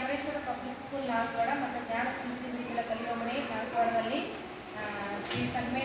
వెంಕಟೇಶ್ವರ public school ನಾಲ್ಕು ನಾಲ್ಕು ಜ್ಞಾನ ಸಂಸ್ಕೃತಿ ರೀತಿಯ ಕಲಿಯೋಮಣಿ ನಾಲ್ಕು ಶ್ರೀ ಸನ್ಮೇ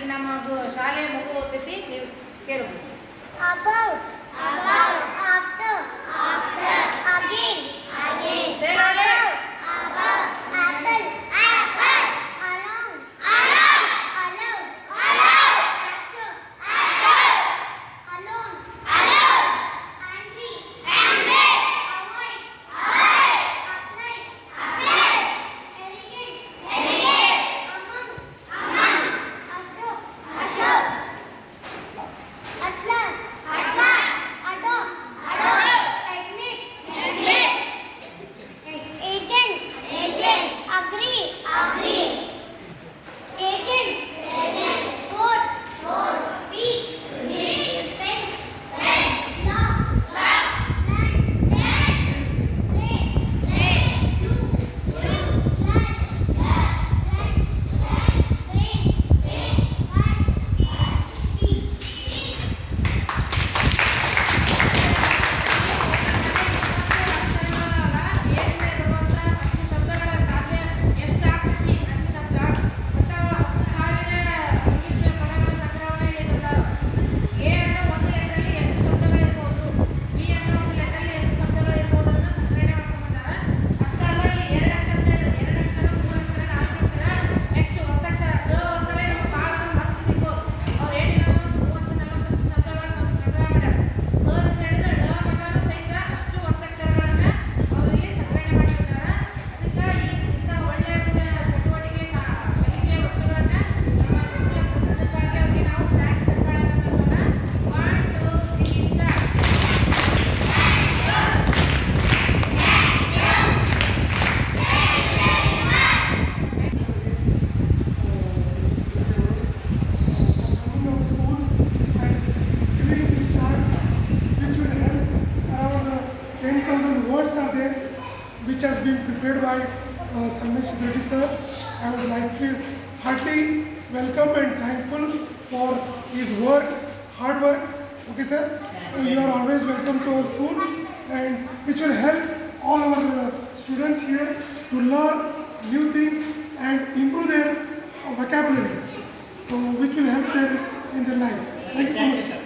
ಈಗ ನಮ್ಮ ಶಾಲೆ ಮಗು ಓದ್ತೈತಿ ನೀವು ಕೇಳಬಹುದು about after after 10,000 words are there which has been prepared by uh, Sanmesh Reddy sir. I would likely, heartily welcome and thankful for his work, hard work. Okay sir, so you are always welcome to our school and which will help all our uh, students here to learn new things and improve their vocabulary. So which will help them in their life. Thank you so much.